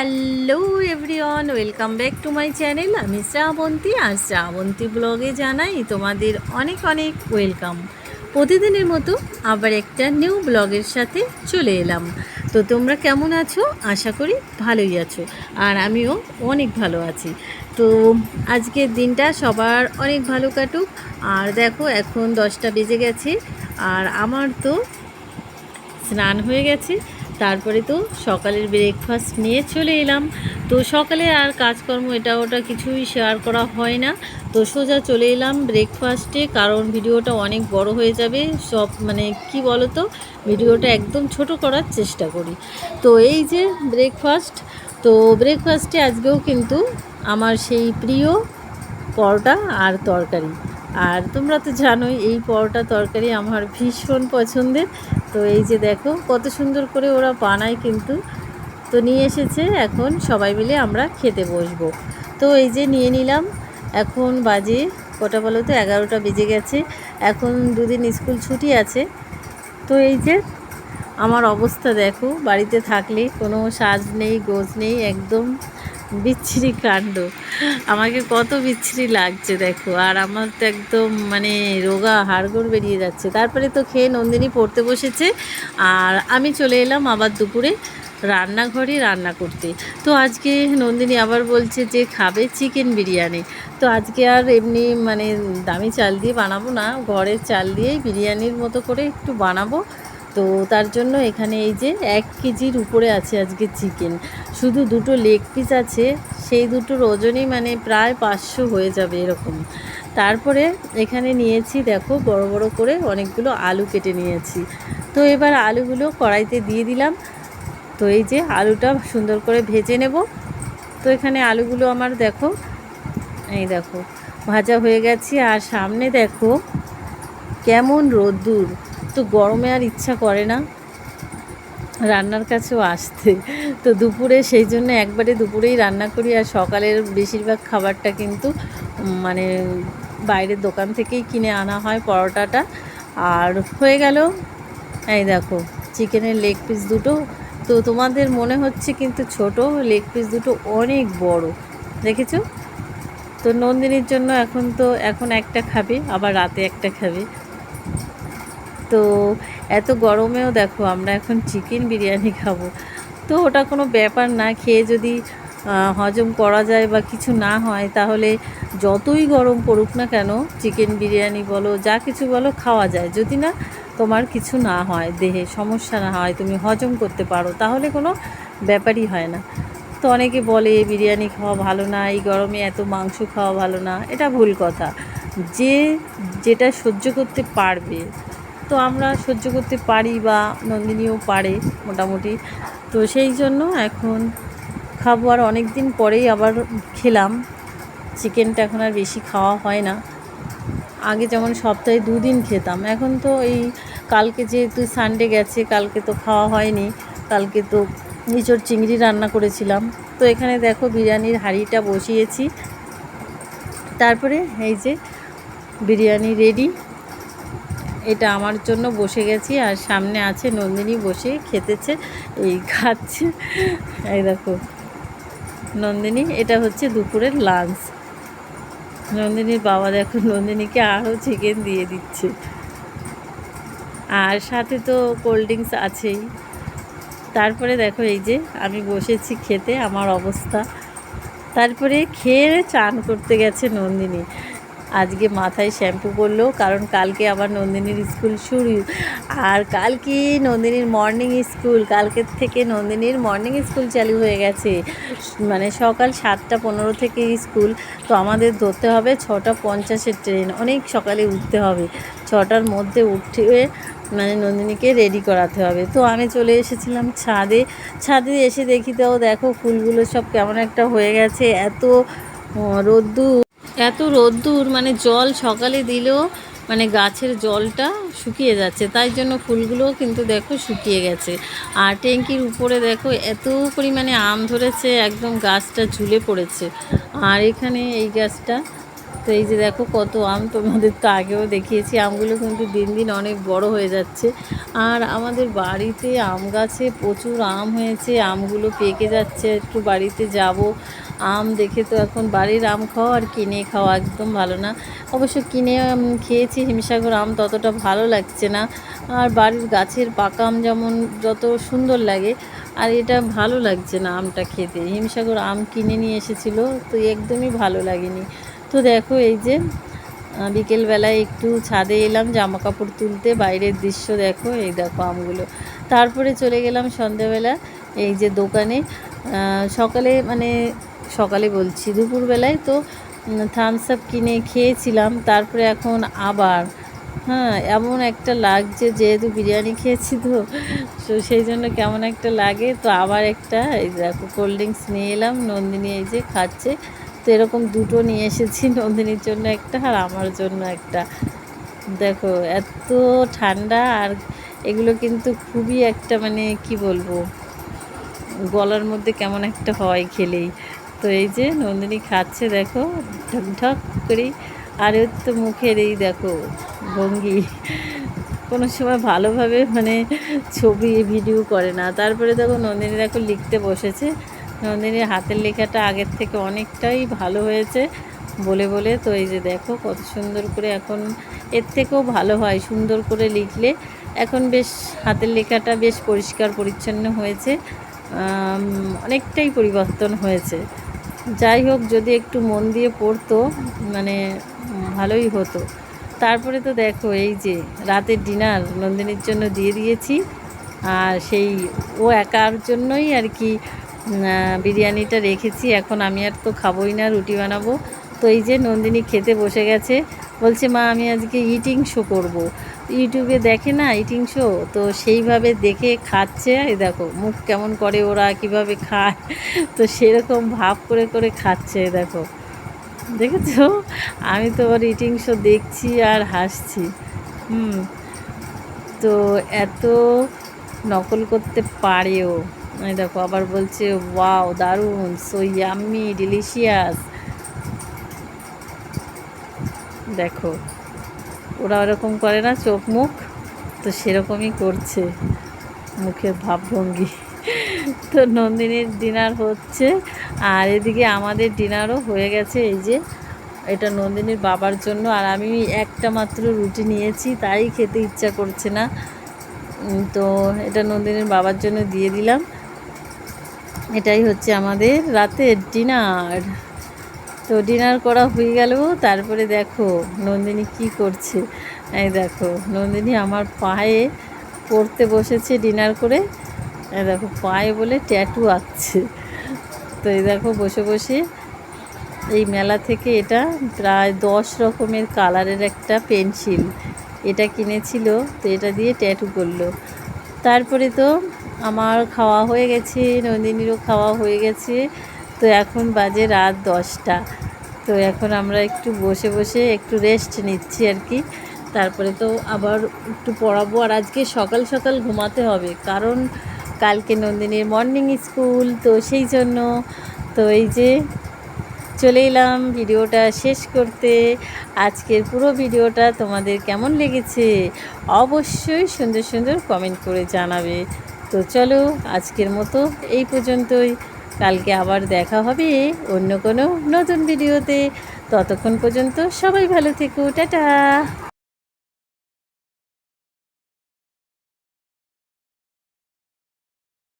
Hello everyone, welcome back to my channel. আমি শ্রাবন্তী, আর শ্রাবন্তী ব্লগে জানাই তোমাদের অনেক অনেক ওয়েলকাম। প্রতিদিনের মতো আবার একটা নিউ ব্লগের সাথে চলে এলাম। তো তোমরা কেমন আছো? আশা করি ভালোই আছো, আর আমিও অনেক ভালো আছি। তো আজকের দিনটা সবার অনেক ভালো কাটুক। আর দেখো, এখন দশটা বেজে গেছে, আর আমার তো স্নান হয়ে গেছে। তারপরে তো সকালের ব্রেকফাস্ট নিয়ে চলে এলাম। তো সকালে আর কাজকর্ম এটা ওটা কিছুই শেয়ার করা হয় না। তো সোজা চলে এলাম ব্রেকফাস্টে কারণ ভিডিওটা অনেক বড় হয়ে যাবে। সব মানে কি বলো তো ভিডিওটা একদম ছোট করার চেষ্টা করি। তো এই যে ব্রেকফাস্ট তো ব্রেকফাস্টে আজকেও কিন্তু আমার সেই প্রিয় পরোটা আর তরকারি। আর তোমরা তো জানোই, এই পরোটা তরকারি আমার ভীষণ পছন্দের। তো এই যে দেখো, কত সুন্দর করে ওরা বানায় কিন্তু। তো নিয়ে এসেছে, এখন সবাই মিলে আমরা খেতে বসবো। তো এই যে নিয়ে নিলাম, এখন বাজে কটা বলো তো, এগারোটা বেজে গেছে। এখন দুদিন স্কুল ছুটি আছে। তো এই যে আমার অবস্থা দেখো, বাড়িতে থাকলে কোনো সাজ নেই, গোজ নেই, একদম বিচ্ছিরি কাণ্ড। আমাকে কত বিচ্ছিরি লাগছে, দেখো। আর আমার তো একদম মানে রোগা হাড়গোড় বেরিয়ে যাচ্ছে। তারপরে তো খেয়ে নন্দিনী পড়তে বসেছে। আর আমি চলে এলাম আবার দুপুরে রান্নাঘরে রান্না করতে। তো আজকে নন্দিনী আবার বলছে যে, খাবে চিকেন বিরিয়ানি। তো আজকে আর এমনি মানে দামি চাল দিয়ে বানাবো না। ঘরের চাল দিয়েই বিরিয়ানির মতো করে একটু বানাবো। তো তার জন্য এখানে এই যে এক কেজির উপরে আছে আজকে চিকেন। শুধু দুটো লেগ পিস আছে, সেই দুটোর ওজনই মানে প্রায় পাঁচশো হয়ে যাবে এরকম। তারপরে এখানে নিয়েছি দেখো বড় বড় করে অনেকগুলো আলু কেটে নিয়েছি। তো এবার আলুগুলো কড়াইতে দিয়ে দিলাম। তো এই যে আলুটা সুন্দর করে ভেজে নেব। তো এখানে আলুগুলো আমার দেখো, এই দেখো ভাজা হয়ে গেছে। আর সামনে দেখো কেমন রোদ্দুর? তো গরমে আর ইচ্ছা করে না। রান্নার কাছেও আসতে। তো দুপুরে সেই জন্য একবারে দুপুরেই রান্না করি আর সকালের বেশিরভাগ খাবারটা কিন্তু মানে বাইরের দোকান থেকেই কিনে আনা হয় পরোটাটা। আর হয়ে গেল, এই দেখো, চিকেনের লেগ পিস দুটো। তো তোমাদের মনে হচ্ছে কিন্তু ছোট, লেগ পিস দুটো অনেক বড়। দেখেছ? তো নন্দিনীর জন্য এখন তো, এখন একটা খাবে, আবার রাতে একটা খাবে। তো এত গরমেও দেখো আমরা এখন চিকেন বিরিয়ানি খাব। তো ওটা কোনো ব্যাপার না, খেয়ে যদি হজম করা যায় বা কিছু না হয়, তাহলে যতই গরম পড়ুক না কেন চিকেন বিরিয়ানি বলো, যা কিছু বলো খাওয়া যায়। যদি না, তোমার কিছু না হয়, দেহে সমস্যা না হয়, তুমি হজম করতে পারো, তাহলে কোনো ব্যাপারই হয় না। তো অনেকে বলে, বিরিয়ানি খাওয়া ভালো না, এই গরমে এত মাংস খাওয়া ভালো না। এটা ভুল কথা। যে, যেটা সহ্য করতে পারবে তো আমরা সহ্য করতে পারি বা নন্দিনীও পারে মোটামুটি। তো সেই জন্য এখন খাব আর অনেক দিন পরেই আবার খেলাম। চিকেনটা এখন আর বেশি খাওয়া হয় না। আগে যেমন সপ্তাহে দুদিন খেতাম, এখন তো এই কালকে যেহেতু সানডে গেছে, কালকে তো খাওয়া হয়নি, কালকে তো নিচড় চিংড়ি রান্না করেছিলাম। তো এখানে দেখো বিরিয়ানির হাঁড়িটা বসিয়েছি। তারপরে এই যে বিরিয়ানি রেডি এটা আমার জন্য বসে গেছি আর সামনে আছে নন্দিনী বসে খেতেছে, এই খাচ্ছে। এই দেখো, নন্দিনী, এটা হচ্ছে দুপুরের লাঞ্চ নন্দিনীর বাবা দেখো, নন্দিনীকে আরও চিকেন দিয়ে দিচ্ছে। আর সাথে তো কোল্ড ড্রিঙ্কস আছেই। তারপরে দেখো, এই যে আমি বসেছি খেতে, আমার অবস্থা। তারপরে খেয়ে চান করতে গেছে নন্দিনী। আজকে মাথায় শ্যাম্পু করল কারণ কালকে আবার নন্দিনীর স্কুল শুরু। আর কালকে নন্দিনীর মর্নিং স্কুল কালকের থেকে নন্দিনীর মর্নিং স্কুল চালু হয়ে গেছে। মানে সকাল সাতটা পনেরো থেকে স্কুল, তো আমাদের ধরতে হবে ছটা পঞ্চাশের ট্রেন অনেক সকালে উঠতে হবে। ছটার মধ্যে উঠে মানে নন্দিনীকে রেডি করাতে হবে। তো আমি চলে এসেছিলাম ছাদে। ছাদে এসে দেখি তো, দেখো ফুলগুলো সব কেমন একটা হয়ে গেছে। এত রোদ্দুর। এত রোদ্দুর মানে জল সকালে দিলেও মানে গাছের জলটা শুকিয়ে যাচ্ছে। তাই জন্য ফুলগুলোও কিন্তু দেখো শুকিয়ে গেছে। আর ট্যাঙ্কির উপরে দেখো এত পরিমাণে আম ধরেছে, একদম গাছটা ঝুলে পড়েছে। আর এখানে এই গাছটা, তো এই যে দেখো কত আম তোমাদের তো আগেও দেখিয়েছি, আমগুলো কিন্তু দিন দিন অনেক বড় হয়ে যাচ্ছে। আর আমাদের বাড়িতে আম গাছে প্রচুর আম হয়েছে, আমগুলো পেকে যাচ্ছে, একটু বাড়িতে যাব। আম দেখে তো এখন বাড়ির আম খাওয়া আর কিনে খাওয়া একদম ভালো না। অবশ্য কিনে খেয়েছি, হিমসাগর আম ততটা ভালো লাগছে না। আর বাড়ির গাছের পাকা আম যেমন যত সুন্দর লাগে, আর এটা ভালো লাগছে না আমটা খেতে। হিমসাগর আম কিনে নিয়ে এসেছিল, তো একদমই ভালো লাগেনি। তো দেখো এই যে বিকেলবেলায় একটু ছাদে এলাম জামা কাপড় তুলতে, বাইরের দৃশ্য দেখো, এই দেখো আমগুলো। তারপরে চলে গেলাম সন্ধ্যাবেলা এই যে দোকানে। সকালে মানে সকালে বলছি, দুপুরবেলায় তো থামস আপ কিনে খেয়েছিলাম, তারপরে এখন আবার। হ্যাঁ এমন একটা লাগছে যেহেতু বিরিয়ানি খেয়েছি তো তো সেই জন্য কেমন একটা লাগে। তো আবার একটা, এই দেখো কোল্ড ড্রিঙ্কস নিয়ে এলাম, নন্দিনী এই যে খাচ্ছে। তো এরকম দুটো নিয়ে এসেছি, নন্দিনীর জন্য একটা আর আমার জন্য একটা। দেখো, এত ঠান্ডা আর এগুলো কিন্তু খুবই একটা মানে কি বলব, গলার মধ্যে কেমন একটা হয় খেলেই। তো এই যে নন্দিনী খাচ্ছে, দেখো ঢক ঢক করে আর ওর তো মুখের এই দেখো ভঙ্গি। কোনো সময় ভালোভাবে মানে ছবি ভিডিও করে না। তারপরে দেখো নন্দিনী দেখো লিখতে বসেছে। নন্দিনীর হাতের লেখাটা আগের থেকে অনেকটাই ভালো হয়েছে বলে বলে। তো এই যে দেখো কত সুন্দর করে এখন, এর থেকেও ভালো হয় সুন্দর করে লিখলে। এখন বেশ হাতের লেখাটা বেশ পরিষ্কার পরিচ্ছন্ন হয়েছে। অনেকটাই পরিবর্তন হয়েছে। যাই হোক, যদি একটু মন দিয়ে পড়তো মানে ভালোই হতো। তারপরে তো দেখো, এই যে রাতের ডিনার নন্দিনীর জন্য দিয়ে দিয়েছি। আর সেই ও একার জন্যই আর কি বিরিয়ানিটা রেখেছি। এখন আমি আর তো খাবোই না, রুটি বানাবো। তো এই যে নন্দিনী খেতে বসে গেছে, বলছে, মা, আমি আজকে ইটিং শো করব। ইউটিউবে দেখে না ইটিং শো তো সেইভাবে দেখে খাচ্ছে, এই দেখো মুখ কেমন করে ওরা কীভাবে খায়, তো সেরকম ভাব করে করে খাচ্ছে দেখো। দেখেছ? আমি তো ওর ইটিং শো দেখছি আর হাসছি। হুম, তো এত নকল করতে পারেও, এই দেখো আবার বলছে ওয়াও দারুণ সো ইয়াম্মি ডিলিশিয়াস দেখো। ওরা ওরকম করে না চোখ, মুখ, তো সেরকমই করছে। মুখের ভাবভঙ্গি। তো নন্দিনীর ডিনার হচ্ছে। আর এদিকে আমাদের ডিনারও হয়ে গেছে। এই যে এটা নন্দিনীর বাবার জন্য। আর আমি একটা মাত্র রুটি নিয়েছি, তাই খেতে ইচ্ছা করছে না। তো এটা নন্দিনীর বাবার জন্য দিয়ে দিলাম। এটাই হচ্ছে আমাদের রাতের ডিনার তো ডিনার করা হয়ে গেল। তারপরে দেখো নন্দিনী কি করছে। এই দেখো, নন্দিনী আমার পায়ে পড়তে বসেছে ডিনার করে। এই দেখো, পায়ে বলে ট্যাটু আঁকছে। তো এই দেখো, বসে বসে এই মেলা থেকে এটা প্রায় দশ রকমের কালারের একটা পেন্সিল এটা কিনেছিল। তো এটা দিয়ে ট্যাটু করল। তারপরে তো আমার খাওয়া হয়ে গেছে, নন্দিনীরও খাওয়া হয়ে গেছে। তো এখন বাজে রাত দশটা। তো এখন আমরা একটু বসে বসে একটু রেস্ট নিচ্ছি আর কি। তারপরে তো আবার একটু পড়াবো। আর আজকে সকাল সকাল ঘুমাতে হবে। কারণ কালকে নন্দিনীর মর্নিং স্কুল তো সেই জন্য তো এই যে চলে এলাম ভিডিওটা শেষ করতে। আজকের পুরো ভিডিওটা তোমাদের কেমন লেগেছে অবশ্যই সুন্দর সুন্দর কমেন্ট করে জানাবে। তো চলো আজকের মতো এই পর্যন্তই। কালকে আবার দেখা হবে অন্য কোনো নতুন ভিডিওতে। ততক্ষণ পর্যন্ত সবাই ভালো থেকো টাটা।